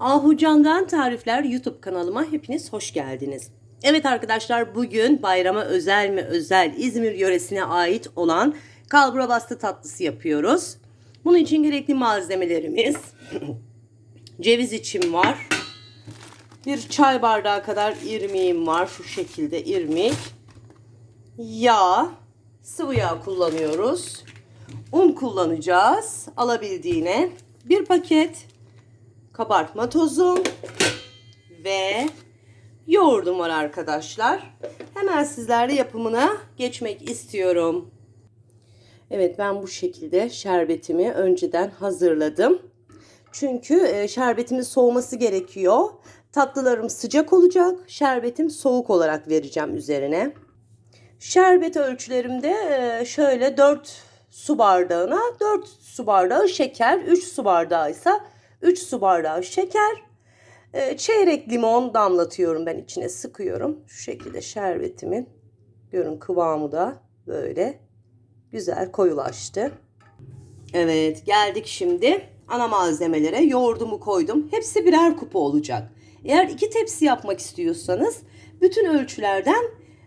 Ahucan'dan Tarifler YouTube kanalıma hepiniz hoş geldiniz. Evet arkadaşlar bugün bayrama özel mi özel İzmir yöresine ait olan kalbura bastı tatlısı yapıyoruz. Bunun için gerekli malzemelerimiz ceviz içim var. Bir çay bardağı kadar irmiğim var. Şu şekilde irmik. Yağ, sıvı yağ kullanıyoruz. Un kullanacağız alabildiğine. Bir paket kabartma tozu ve yoğurdum var arkadaşlar. Hemen sizlerle yapımına geçmek istiyorum. Evet ben bu şekilde şerbetimi önceden hazırladım. Çünkü e, şerbetimin soğuması gerekiyor. Tatlılarım sıcak olacak. Şerbetim soğuk olarak vereceğim üzerine. Şerbet ölçülerimde e, şöyle 4 su bardağına 4 su bardağı şeker, 3 su bardağı ise 3 su bardağı şeker. E, çeyrek limon damlatıyorum ben içine sıkıyorum. Şu şekilde şerbetimin görün kıvamı da böyle güzel koyulaştı. Evet geldik şimdi ana malzemelere. Yoğurdumu koydum. Hepsi birer kupa olacak. Eğer iki tepsi yapmak istiyorsanız bütün ölçülerden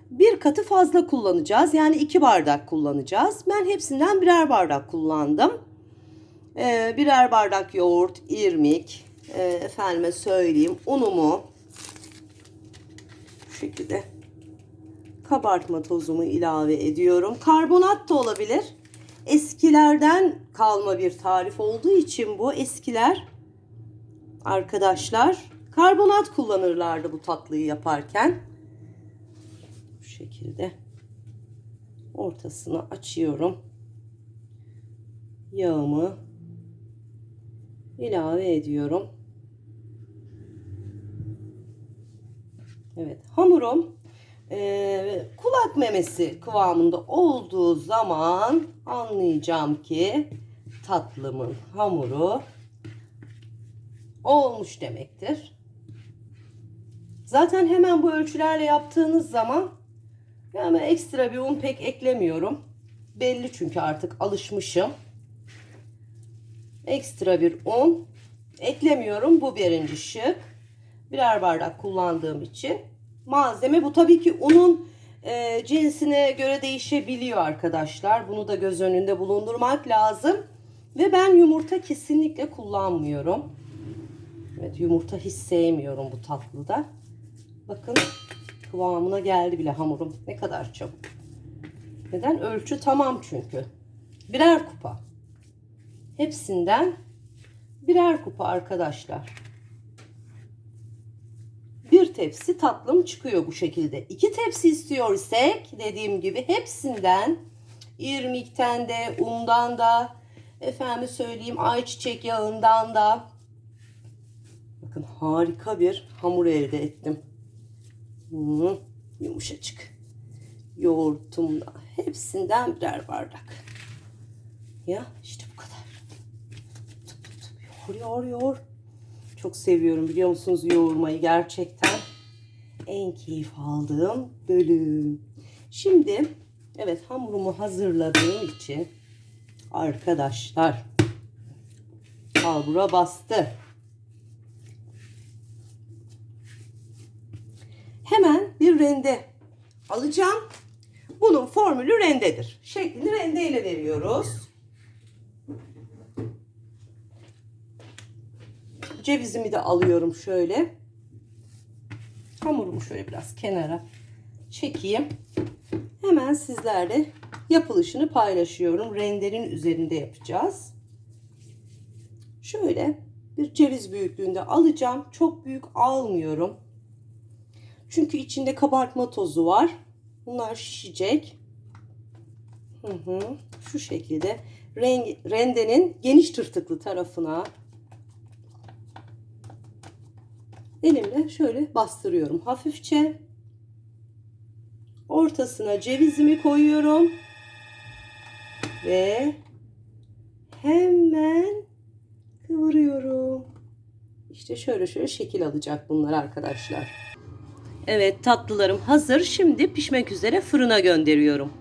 bir katı fazla kullanacağız. Yani iki bardak kullanacağız. Ben hepsinden birer bardak kullandım. Ee, birer bardak yoğurt, irmik, e, efendime söyleyeyim unumu şu şekilde kabartma tozumu ilave ediyorum. Karbonat da olabilir. Eskilerden kalma bir tarif olduğu için bu eskiler arkadaşlar karbonat kullanırlardı bu tatlıyı yaparken. Bu şekilde ortasını açıyorum. Yağımı ilave ediyorum. Evet hamurum e, kulak memesi kıvamında olduğu zaman anlayacağım ki tatlımın hamuru olmuş demektir. Zaten hemen bu ölçülerle yaptığınız zaman yani ekstra bir un pek eklemiyorum. Belli çünkü artık alışmışım. Ekstra bir un eklemiyorum. Bu birinci şık. Birer bardak kullandığım için. Malzeme bu tabii ki unun e, cinsine göre değişebiliyor arkadaşlar. Bunu da göz önünde bulundurmak lazım. Ve ben yumurta kesinlikle kullanmıyorum. Evet yumurta hiç sevmiyorum bu tatlıda. Bakın kıvamına geldi bile hamurum. Ne kadar çabuk. Neden? Ölçü tamam çünkü. Birer kupa. Hepsinden birer kupa arkadaşlar. Bir tepsi tatlım çıkıyor bu şekilde. İki tepsi istiyor isek dediğim gibi hepsinden irmikten de undan da efendim söyleyeyim ayçiçek yağından da bakın harika bir hamur elde ettim. Hmm, yumuşacık. Yoğurtum da hepsinden birer bardak. Ya işte bu kadar. Tup tup tup yoğur yoğur. Çok seviyorum biliyor musunuz yoğurmayı gerçekten. En keyif aldığım bölüm. Şimdi evet hamurumu hazırladığım için arkadaşlar kalbura bastı. Hemen bir rende alacağım. Bunun formülü rendedir. Şeklini rendeyle veriyoruz. Cevizimi de alıyorum şöyle. Hamurumu şöyle biraz kenara çekeyim. Hemen sizlerle yapılışını paylaşıyorum. Rendenin üzerinde yapacağız. Şöyle bir ceviz büyüklüğünde alacağım. Çok büyük almıyorum. Çünkü içinde kabartma tozu var. Bunlar şişecek. Hı hı. Şu şekilde rendenin geniş tırtıklı tarafına elimle şöyle bastırıyorum hafifçe. Ortasına cevizimi koyuyorum. Ve hemen kıvırıyorum. İşte şöyle şöyle şekil alacak bunlar arkadaşlar. Evet tatlılarım hazır. Şimdi pişmek üzere fırına gönderiyorum.